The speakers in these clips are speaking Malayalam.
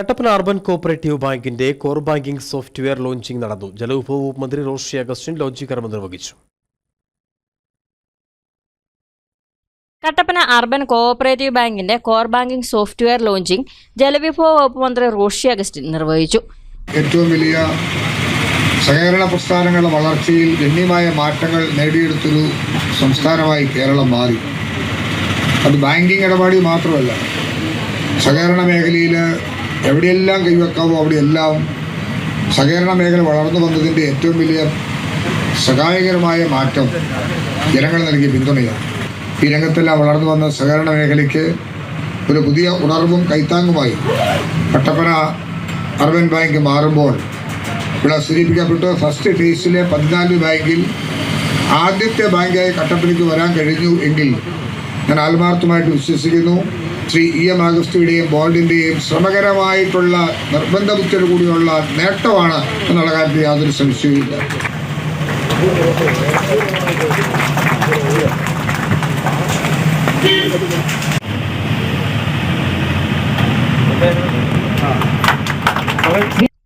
കട്ടപ്പന അർബൻ കോപ്പറേറ്റീവ് ബാങ്കിന്റെ കോർ ബാങ്കിംഗ് സോഫ്റ്റ്വെയർ ലോഞ്ചിംഗ് നടന്നു. ജലവിഭവ വകുപ്പ് മന്ത്രി റോഷി അഗസ്റ്റിൻ ലോഞ്ചിംഗ് കർമ്മം നിർവഹിച്ചു. കട്ടപ്പന അർബൻ കോഓപ്പറേറ്റീവ് ബാങ്കിന്റെ കോർ ബാങ്കിംഗ് സോഫ്റ്റ്വെയർ ലോഞ്ചിംഗ് ജലവിഭവ വകുപ്പ് മന്ത്രി റോഷി അഗസ്റ്റിൻ നിർവഹിച്ചു. ഏറ്റവും വലിയ സഹകരണ പ്രസ്ഥാനങ്ങളുടെ വളർച്ചയിൽ ഗണ്യമായ മാറ്റങ്ങൾ നേടിയെടുത്തൊരു സംസ്ഥാനമായി കേരളം മാറി. അത് ബാങ്കിംഗ് ഇടപാടി മാത്രമല്ല സഹകരണ മേഖലയിൽ എവിടെയെല്ലാം കൈവെക്കാവോ അവിടെയെല്ലാം സഹകരണ മേഖല വളർന്നു വന്നതിന്റെ ഏറ്റവും വലിയ സഹായകരമായ മാറ്റം ജനങ്ങൾ നൽകിയ പിന്തുണയാണ്. ഈ രംഗത്തെല്ലാം വളർന്നു വന്ന സഹകരണ മേഖലയ്ക്ക് ഒരു പുതിയ ഉണർവും കൈത്താങ്ങുമായി കട്ടപ്പന അർബൻ ബാങ്ക് മാറുമ്പോൾ ഇവിടെ സൂചിപ്പിക്കപ്പെട്ട ഫസ്റ്റ് ഫേസിലെ പതിനാല് ബാങ്കിൽ ആദ്യത്തെ ബാങ്കായി കട്ടപ്പനയ്ക്ക് വരാൻ കഴിഞ്ഞു എങ്കിൽ ഞാൻ ആത്മാർത്ഥമായിട്ട് വിശ്വസിക്കുന്നു. ശ്രീ ഇ എം അഗസ്റ്റിയുടെയും ബോർഡിന്റെയും ശ്രമകരമായിട്ടുള്ള നിർബന്ധ ബുദ്ധിയോടു കൂടിയുള്ള നേട്ടമാണ് എന്നുള്ള കാര്യത്തിൽ യാതൊരു സംശയവുമില്ല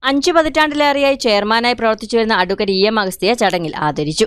അഞ്ചു പതിറ്റാണ്ടിലേറെയായി ചെയർമാനായി പ്രവർത്തിച്ചു വരുന്ന അഡ്വക്കേറ്റ് ഇ എം അഗസ്തിയെ ചടങ്ങിൽ ആദരിച്ചു.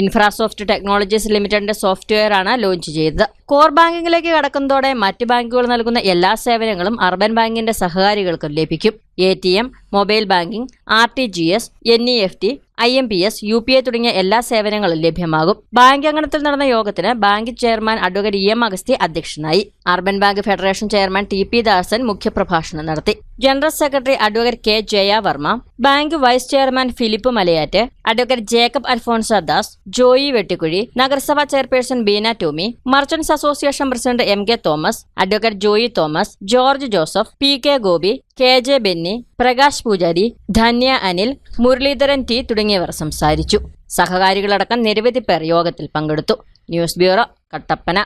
ഇൻഫ്രാസോഫ്റ്റ് ടെക്നോളജീസ് ലിമിറ്റഡിന്റെ സോഫ്റ്റ്വെയർ ആണ് ലോഞ്ച് ചെയ്തത്. കോർ ബാങ്കിംഗിലേക്ക് കടക്കുന്നതോടെ മറ്റ് ബാങ്കുകൾ നൽകുന്ന എല്ലാ സേവനങ്ങളും അർബൻ ബാങ്കിന്റെ സഹകാരികൾക്കും ലഭിക്കും. A T M mobile banking R T G S N E F T I M P S U P I തുടങ്ങിയ എല്ലാ സേവനങ്ങളും ലഭ്യമാകും. ബാങ്ക് അംഗണത്തിൽ നടന്ന യോഗത്തിന് bank chairman advocate E M Agasthi അധ്യക്ഷനായി. Urban bank federation chairman T P Dasan മുഖ്യപ്രഭാഷണം നടത്തി. General secretary advocate K Jayavarma bank vice chairman Philip Malayattu advocate Jacob Alphonsa Das Joy Vettikuzhy നഗരസഭാ chairperson Beena Tomy merchants association president M K Thomas advocate Joy Thomas George Joseph P K Gopi K J Benny Prakash Poojari Dhanya Anil Muraleedharan T തുടങ്ങിയവർ സംസാരിച്ചു. സഹകാരികളടക്കം നിരവധി പേർ യോഗത്തിൽ പങ്കെടുത്തു. News bureau Kattappana.